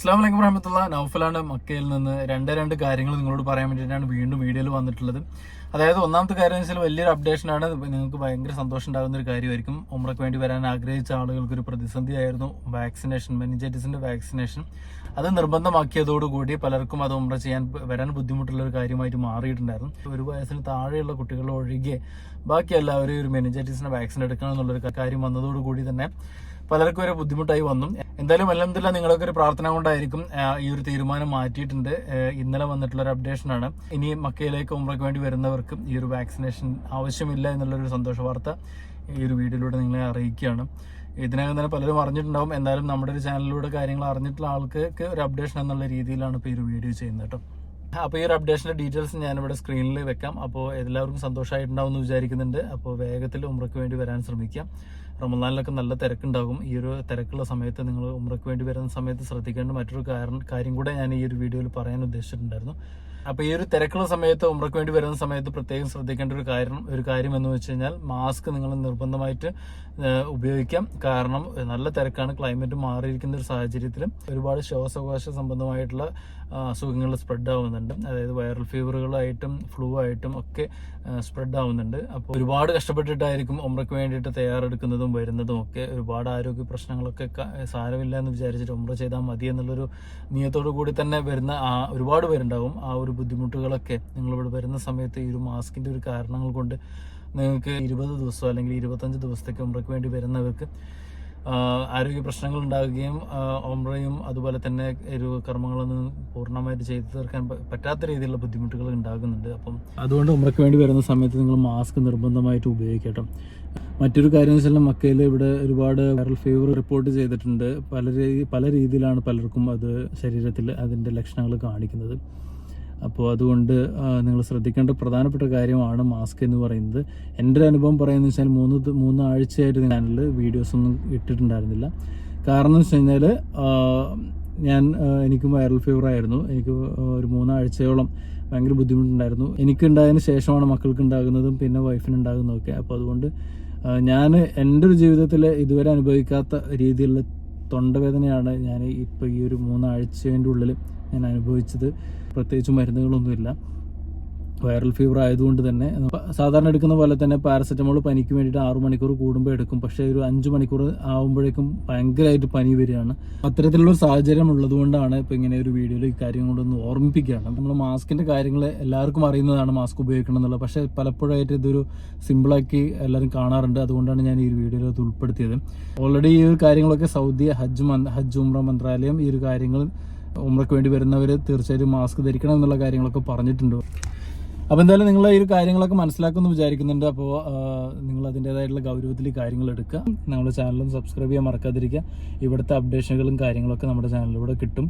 അസ്ലാം വലൈക്കും വറഹമത്തുള്ള നൗഫലാണ് മക്കയിൽ നിന്ന് രണ്ട് രണ്ട് കാര്യങ്ങൾ നിങ്ങളോട് പറയാൻ വേണ്ടിയിട്ടാണ് വീണ്ടും വീഡിയോയിൽ വന്നിട്ടുള്ളത്. അതായത് ഒന്നാമത്തെ കാര്യം എന്ന് വെച്ചാൽ വലിയൊരു അപ്ഡേഷനാണ് നിങ്ങൾക്ക് ഭയങ്കര സന്തോഷം ഉണ്ടാകുന്ന ഒരു കാര്യമായിരിക്കും. ഉമ്രക്ക് വേണ്ടി വരാൻ ആഗ്രഹിച്ച ആളുകൾക്ക് ഒരു പ്രതിസന്ധിയായിരുന്നു വാക്സിനേഷൻ മെനിഞ്ചൈറ്റിസിന്റെ വാക്സിനേഷൻ അത് നിർബന്ധമാക്കിയതോടുകൂടി പലർക്കും അത് ഉമ്ര ചെയ്യാൻ വരാൻ ബുദ്ധിമുട്ടുള്ള ഒരു കാര്യമായിട്ട് മാറിയിട്ടുണ്ടായിരുന്നു. ഒരു വയസ്സിന് താഴെയുള്ള കുട്ടികൾ ഒഴികെ ബാക്കി എല്ലാവരും ഒരു മെനിഞ്ചൈറ്റിസിന്റെ വാക്സിൻ എടുക്കണം എന്നുള്ളൊരു കാര്യം വന്നതോടുകൂടി തന്നെ പലർക്കും ഒരു ബുദ്ധിമുട്ടായി വന്നു. എന്തായാലും അലഹമില്ല നിങ്ങളൊക്കെ ഒരു പ്രാർത്ഥന കൊണ്ടായിരിക്കും ഈ ഒരു തീരുമാനം മാറ്റിയിട്ടുണ്ട്. ഇന്നലെ വന്നിട്ടുള്ള ഒരു അപ്ഡേഷനാണ് ഇനി മക്കയിലേക്ക് ഉമ്രയ്ക്ക് വേണ്ടി വരുന്നവർക്ക് ഈ ഒരു വാക്സിനേഷൻ ആവശ്യമില്ല എന്നുള്ളൊരു സന്തോഷ വാർത്ത ഈ ഒരു വീഡിയോയിലൂടെ നിങ്ങളെ അറിയിക്കുകയാണ്. ഇതിനകം തന്നെ പലരും അറിഞ്ഞിട്ടുണ്ടാവും. എന്തായാലും നമ്മുടെ ഒരു ചാനലിലൂടെ കാര്യങ്ങൾ അറിഞ്ഞിട്ടുള്ള ആൾക്ക് ഒരു അപ്ഡേഷൻ എന്നുള്ള രീതിയിലാണ് ഇപ്പോൾ ഈ ഒരു വീഡിയോ ചെയ്യുന്നത് കേട്ടോ. അപ്പോൾ ഈ ഒരു അപ്ഡേഷന്റെ ഡീറ്റെയിൽസ് ഞാനിവിടെ സ്ക്രീനിൽ വെക്കാം. അപ്പോൾ എല്ലാവർക്കും സന്തോഷമായിട്ടുണ്ടാവും എന്ന് വിചാരിക്കുന്നുണ്ട്. അപ്പോൾ വേഗത്തിൽ ഉമ്രയ്ക്ക് വേണ്ടി വരാൻ ശ്രമിക്കാം. റമദാനിലൊക്കെ നല്ല തിരക്കുണ്ടാകും. ഈ ഒരു തിരക്കുള്ള സമയത്ത് നിങ്ങൾ ഉമ്രയ്ക്ക് വേണ്ടി വരുന്ന സമയത്ത് ശ്രദ്ധിക്കേണ്ട മറ്റൊരു കാരണം കാര്യം കൂടെ ഞാൻ ഈ ഒരു വീഡിയോയിൽ പറയാൻ ഉദ്ദേശിച്ചിട്ടുണ്ടായിരുന്നു. അപ്പോൾ ഈ ഒരു തിരക്കുള്ള സമയത്ത് ഉമ്രയ്ക്ക് വേണ്ടി വരുന്ന സമയത്ത് പ്രത്യേകം ശ്രദ്ധിക്കേണ്ട ഒരു കാര്യം ഒരു കാര്യം എന്ന് വെച്ച് കഴിഞ്ഞാൽ മാസ്ക് നിങ്ങൾ നിർബന്ധമായിട്ട് ഉപയോഗിക്കാം. കാരണം നല്ല തിരക്കാണ് ക്ലൈമറ്റ് മാറിയിരിക്കുന്ന ഒരു സാഹചര്യത്തിലും ഒരുപാട് ശ്വാസകോശ സംബന്ധമായിട്ടുള്ള അസുഖങ്ങൾ സ്പ്രെഡ് ആവുന്നുണ്ട്. അതായത് വൈറൽ ഫീവറുകളായിട്ടും ഫ്ലൂ ആയിട്ടും ഒക്കെ സ്പ്രെഡ് ആവുന്നുണ്ട്. അപ്പോൾ ഒരുപാട് കഷ്ടപ്പെട്ടിട്ടായിരിക്കും ഉമ്രയ്ക്ക് വേണ്ടിയിട്ട് തയ്യാറെടുക്കുന്നതും വരുന്നതും ഒക്കെ ഒരുപാട് ആരോഗ്യ പ്രശ്നങ്ങളൊക്കെ സാരമില്ല എന്ന് വിചാരിച്ചിട്ട് ഉമ്ര ചെയ്താൽ മതി എന്നുള്ളൊരു നിയത്തോടു കൂടി തന്നെ വരുന്ന ആ ഒരുപാട് പേരുണ്ടാവും. ആ ഒരു ബുദ്ധിമുട്ടുകളൊക്കെ നിങ്ങളിവിടെ വരുന്ന സമയത്ത് ഈ ഒരു മാസ്കിന്റെ ഒരു കാരണങ്ങൾ കൊണ്ട് നിങ്ങൾക്ക് ഇരുപത് ദിവസം അല്ലെങ്കിൽ ഇരുപത്തഞ്ച് ദിവസത്തേക്ക് ഉമ്രയ്ക്ക് വേണ്ടി വരുന്നവർക്ക് ആരോഗ്യ പ്രശ്നങ്ങൾ ഉണ്ടാകുകയും ഓംറയും അതുപോലെ തന്നെ ഒരു കർമ്മങ്ങളൊന്നും പൂർണമായിട്ട് ചെയ്തു തീർക്കാൻ പറ്റാത്ത രീതിയിലുള്ള ബുദ്ധിമുട്ടുകൾ ഉണ്ടാകുന്നുണ്ട്. അപ്പം അതുകൊണ്ട് ഉമ്രയ്ക്ക് വേണ്ടി വരുന്ന സമയത്ത് നിങ്ങൾ മാസ്ക് നിർബന്ധമായിട്ട് ഉപയോഗിക്കട്ടെ. മറ്റൊരു കാര്യം എന്ന് വെച്ചാൽ മക്കയിൽ ഇവിടെ ഒരുപാട് വൈറൽ ഫീവർ റിപ്പോർട്ട് ചെയ്തിട്ടുണ്ട്. പല രീതി പല രീതിയിലാണ് പലർക്കും അത് ശരീരത്തിൽ അതിന്റെ ലക്ഷണങ്ങൾ കാണിക്കുന്നത്. അപ്പോൾ അതുകൊണ്ട് നിങ്ങൾ ശ്രദ്ധിക്കേണ്ട പ്രധാനപ്പെട്ട കാര്യമാണ് മാസ്ക് എന്ന് പറയുന്നത്. എന്റെ അനുഭവം പറയുന്നത് വെച്ചാൽ മൂന്ന് മൂന്ന് ആഴ്ചയായിട്ട് ചാനലിൽ വീഡിയോസ് ഒന്നും ഇട്ടിട്ടുണ്ടായിരുന്നില്ല. കാരണം എന്ന് വെച്ച് കഴിഞ്ഞാൽ ഞാൻ എനിക്ക് വൈറൽ ഫീവർ ആയിരുന്നു. എനിക്ക് ഒരു മൂന്നാഴ്ചയോളം ഭയങ്കര ബുദ്ധിമുട്ടുണ്ടായിരുന്നു. എനിക്കുണ്ടായതിന് ശേഷമാണ് മക്കൾക്ക് ഉണ്ടാകുന്നതും പിന്നെ വൈഫിന് ഉണ്ടാകുന്നതും ഒക്കെ. അപ്പോൾ അതുകൊണ്ട് ഞാൻ എന്റെ ഒരു ജീവിതത്തിൽ ഇതുവരെ അനുഭവിക്കാത്ത രീതിയിലുള്ള തൊണ്ടവേദനയാണ് ഞാൻ ഇപ്പോൾ ഈ ഒരു മൂന്നാഴ്ചേന്റെ ഉള്ളിൽ ഞാൻ അനുഭവിച്ചത്. പ്രത്യേകിച്ച് മരുന്നുകളൊന്നുമില്ല. വൈറൽ ഫീവർ ആയതുകൊണ്ട് തന്നെ സാധാരണ എടുക്കുന്ന പോലെ തന്നെ പാരസെറ്റമോൾ പനിക്ക് വേണ്ടിയിട്ട് ആറു മണിക്കൂർ കൂടുമ്പോൾ എടുക്കും. പക്ഷേ ഒരു അഞ്ച് മണിക്കൂർ ആകുമ്പോഴേക്കും ഭയങ്കരമായിട്ട് പനി വരികയാണ്. അത്തരത്തിലുള്ള സാഹചര്യം ഉള്ളതുകൊണ്ടാണ് ഇപ്പോൾ ഇങ്ങനെ ഒരു വീഡിയോയിൽ ഈ കാര്യം കൊണ്ടൊന്ന് ഓർമ്മിപ്പിക്കുകയാണ്. നമ്മൾ മാസ്കിന്റെ കാര്യങ്ങൾ എല്ലാവർക്കും അറിയുന്നതാണ് മാസ്ക് ഉപയോഗിക്കണം എന്നുള്ളത് പക്ഷേ പലപ്പോഴായിട്ട് ഇതൊരു സിമ്പിളാക്കി എല്ലാവരും കാണാറുണ്ട്. അതുകൊണ്ടാണ് ഞാൻ ഈ വീഡിയോയിൽ അത് ഉൾപ്പെടുത്തിയത്. ഓൾറെഡി ഈ ഒരു കാര്യങ്ങളൊക്കെ സൗദി ഹജ്ജ് ഹജ്ജ് ഉംറ മന്ത്രാലയം ഈ ഒരു കാര്യങ്ങൾ ഉംറയ്ക്ക് വേണ്ടി വരുന്നവർ തീർച്ചയായിട്ടും മാസ്ക് ധരിക്കണം എന്നുള്ള കാര്യങ്ങളൊക്കെ പറഞ്ഞിട്ടുണ്ട്. അപ്പോൾ എന്തായാലും നിങ്ങൾ ഈ ഒരു കാര്യങ്ങളൊക്കെ മനസ്സിലാക്കുമെന്ന് വിചാരിക്കുന്നുണ്ട്. അപ്പോൾ നിങ്ങൾ അതിന്റെതായിട്ടുള്ള ഗൗരവത്തിൽ കാര്യങ്ങൾ എടുക്കുക. നമ്മുടെ ചാനലും സബ്സ്ക്രൈബ് ചെയ്യാൻ മറക്കാതിരിക്കുക. ഇവിടുത്തെ അപ്ഡേഷനുകളും കാര്യങ്ങളൊക്കെ നമ്മുടെ ചാനലിലൂടെ കിട്ടും.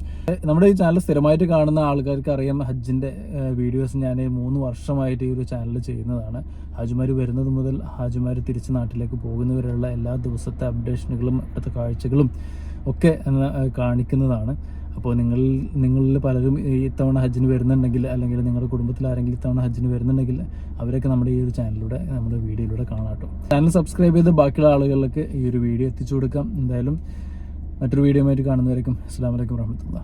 നമ്മുടെ ഈ ചാനൽ സ്ഥിരമായിട്ട് കാണുന്ന ആൾക്കാർക്ക് അറിയാം ഹജ്ജിന്റെ വീഡിയോസ് ഞാൻ മൂന്ന് വർഷമായിട്ട് ഈ ഒരു ചാനൽ ചെയ്യുന്നതാണ്. ഹാജിമാർ വരുന്നത് മുതൽ ഹാജിമാർ തിരിച്ച് നാട്ടിലേക്ക് പോകുന്നവരെയുള്ള എല്ലാ ദിവസത്തെ അപ്ഡേഷനുകളും ഇവിടുത്തെ കാഴ്ചകളും ഒക്കെ കാണിക്കുന്നതാണ്. അപ്പോൾ നിങ്ങൾ നിങ്ങളിൽ പലരും ഇത്തവണ ഹജ്ജിന് വരുന്നുണ്ടെങ്കിൽ അല്ലെങ്കിൽ നിങ്ങളുടെ കുടുംബത്തിൽ ആരെങ്കിലും ഇത്തവണ ഹജ്ജിന് വരുന്നുണ്ടെങ്കിൽ അവരൊക്കെ നമ്മുടെ ഈ ഒരു ചാനലിലൂടെ നമ്മുടെ വീഡിയോയിലൂടെ കാണാട്ടോ ചാനൽ സബ്സ്ക്രൈബ് ചെയ്ത് ബാക്കിയുള്ള ആളുകളിലേക്ക് ഈ ഒരു വീഡിയോ എത്തിച്ചു കൊടുക്കാം. എന്തായാലും മറ്റൊരു വീഡിയോ ആയിട്ട് കാണുന്നവരേക്കും അസ്സാം വലൈക്കും വാഹമത്തുള്ള